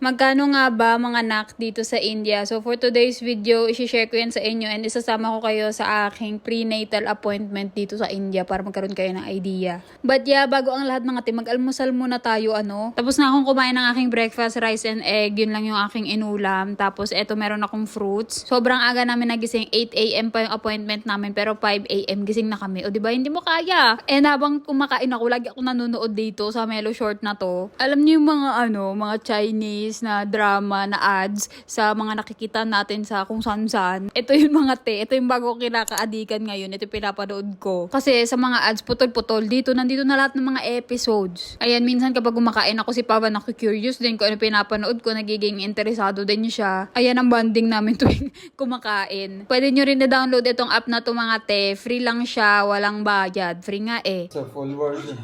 Magkano nga ba mga nak dito sa India? So for today's video, isi-share ko yan sa inyo and isasama ko kayo sa aking prenatal appointment dito sa India para magkaroon kayo ng idea. But yeah, bago ang lahat mga te, mag-almusal muna tayo ano. Tapos na akong kumain ng aking breakfast, rice and egg. Yun lang yung aking inulam. Tapos eto meron akong fruits. Sobrang aga namin nagising. 8am pa yung appointment namin pero 5am gising na kami. O ba hindi mo kaya? And habang kumakain ako, lagi ako nanonood dito sa Melo Short na to. Alam niyo yung mga ano, mga Chinese na drama na ads sa mga nakikita natin sa kung saan saan. Ito yung mga te, ito yung bago ko kinakaadikan ngayon. Ito yung pinapanood ko. Kasi sa mga ads, putol-putol. Dito, nandito na lahat ng mga episodes. Ayan, minsan kapag kumakain ako si Papa, naku-curious din kung ano pinapanood ko, nagiging interesado din siya. Ayan ang bonding namin tuwing kumakain. Pwede nyo rin na-download itong app na to mga te. Free lang siya, walang bayad. Free nga eh. It's full version.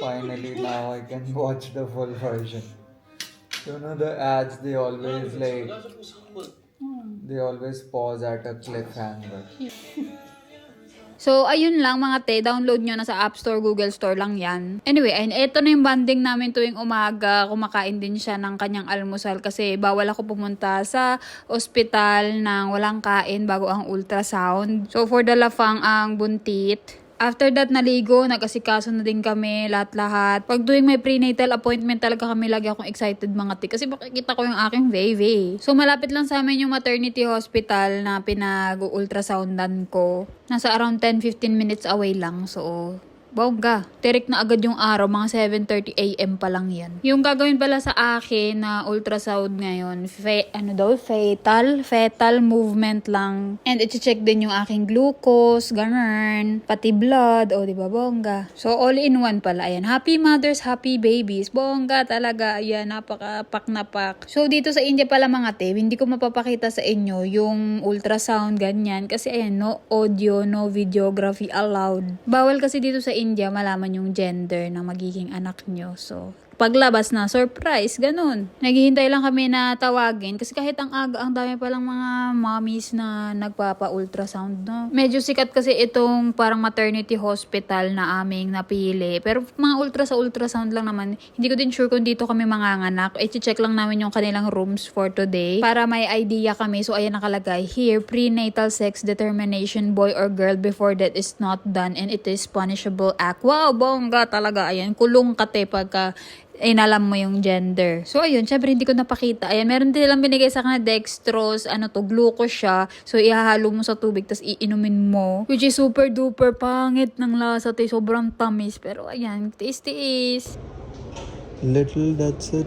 Finally, now I can watch the full version. You know the ads, they always like, they always pause at a cliffhanger. So, ayun lang mga te, download nyo na sa App Store, Google Store lang yan. Anyway, ayun, eto na yung banding namin tuwing umaga. Kumakain din siya ng kanyang almusal kasi bawal ako pumunta sa ospital nang walang kain bago ang ultrasound. So, for the lafang ang buntit. After that, naligo, nag-asikaso na din kami, lahat-lahat. Pag tuwing may prenatal appointment, talaga kami lagi akong excited mga ti. Kasi makikita ko yung aking baby. So, malapit lang sa amin yung maternity hospital na pinag-ultrasoundan ko. Nasa around 10-15 minutes away lang. So, bongga. Tirik na agad yung araw, mga 7.30 a.m. pa lang yan. Yung gagawin pala sa akin na ultrasound ngayon, fe- ano daw, fetal, fetal movement lang. And iti-check din yung aking glucose, ganun, pati blood, o di ba bongga. So all in one pala, ayan. Happy mothers, happy babies. Bongga talaga, ayan, napaka pak na pak. So dito sa India pala mga te, hindi ko mapapakita sa inyo yung ultrasound, ganyan. Kasi ayan, no audio, no videography allowed. Bawal kasi dito sa India malaman yung gender ng magiging anak nyo. So, paglabas na, surprise, ganun. Naghihintay lang kami na tawagin kasi kahit ang aga, ang dami palang mga mommies na nagpapa-ultrasound, no? Medyo sikat kasi itong parang maternity hospital na aming napili. Pero mga ultra sa ultrasound lang naman, hindi ko din sure kung dito kami manganganak. I-check lang namin yung kanilang rooms for today para may idea kami. So, ayan nakalagay here, prenatal sex determination boy or girl before that is not done and it is punishable act. Wow, bongga talaga. Ayan, kulong kate pagka inalam mo yung gender. So, ayun, syempre hindi ko napakita. Ayan, meron din lang binigay sa akin na dextrose, ano to, glucose siya. So, ihahalo mo sa tubig, tapos iinumin mo. Which is super duper pangit ng lasa, te. Sobrang tamis. Pero, ayan, taste-taste. Little, that's it.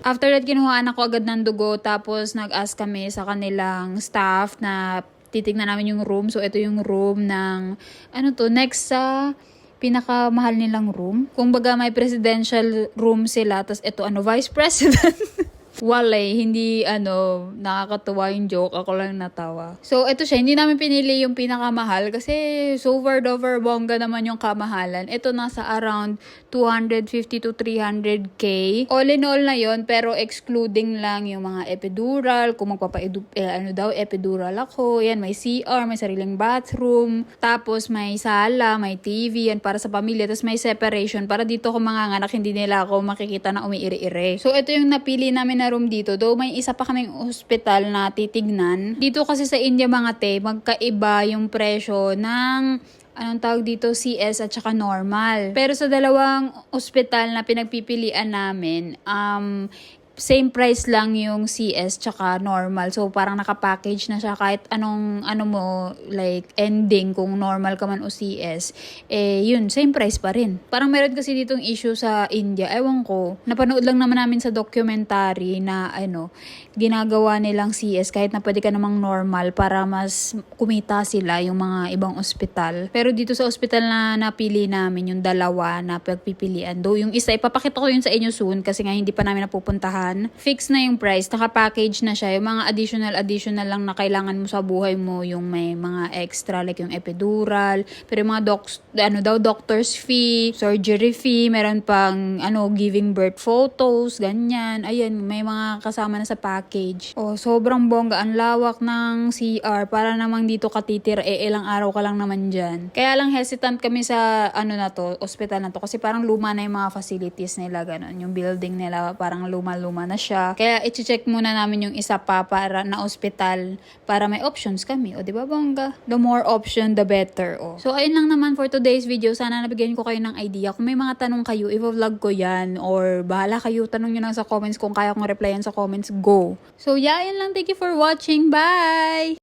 After that, kinuhaan ako agad ng dugo. Tapos, nag-ask kami sa kanilang staff na titignan namin yung room. So, ito yung room ng, ano to, next sa pinakamahal nilang room. Kung baga may presidential room sila, tapos ito ano, vice president. Walay, hindi ano, nakakatuwa yung joke. Ako lang natawa. So, ito siya. Hindi namin pinili yung pinakamahal kasi super over bongga naman yung kamahalan. Ito nasa around 250 to 300k. All in all na yon pero excluding lang yung mga epidural, kung magpapa eh, ano daw, epidural ako. Yan, may CR, may sariling bathroom. Tapos may sala, may TV, yan para sa pamilya. Tapos may separation para dito ko mga anak, hindi nila ako makikita na umiiri-ire. So, ito yung napili namin na room dito. Though may isa pa kaming hospital na titignan. Dito kasi sa India mga te, magkaiba yung presyo ng anong tawag dito, CS at saka normal. Pero sa dalawang ospital na pinagpipilian namin, um, same price lang yung CS tsaka normal. So, parang nakapackage na siya kahit anong, ano mo, like, ending kung normal ka man o CS. Eh, yun, same price pa rin. Parang meron kasi ditong issue sa India. Ewan ko, napanood lang naman namin sa documentary na, ano, ginagawa nilang CS kahit na pwede ka namang normal para mas kumita sila yung mga ibang ospital. Pero dito sa ospital na napili namin, yung dalawa na pagpipilian. Though yung isa, ipapakita ko yun sa inyo soon kasi nga hindi pa namin napupuntahan yan, fix na yung price, naka-package na siya. Yung mga additional, additional lang na kailangan mo sa buhay mo, yung may mga extra, like yung epidural, pero yung mga docs, ano daw, doctor's fee, surgery fee, meron pang, ano, giving birth photos, ganyan. Ayan, may mga kasama na sa package. Oh, sobrang bongga. Ang lawak ng CR. Para namang dito katitira, eh, ilang araw ka lang naman dyan. Kaya lang hesitant kami sa, ano na to, hospital na to. Kasi parang luma na yung mga facilities nila, ganun. Yung building nila, parang luma-luma na siya. Kaya i-check muna namin yung isa pa para na hospital para may options kami. O, di ba bongga? The more option, the better. O. So, ayun lang naman for today's video. Sana nabigyan ko kayo ng idea. Kung may mga tanong kayo, i-vlog ko yan. Or bahala kayo, tanong nyo lang sa comments kung kaya kong replyan sa comments, go. So, yeah, ayun lang. Thank you for watching. Bye!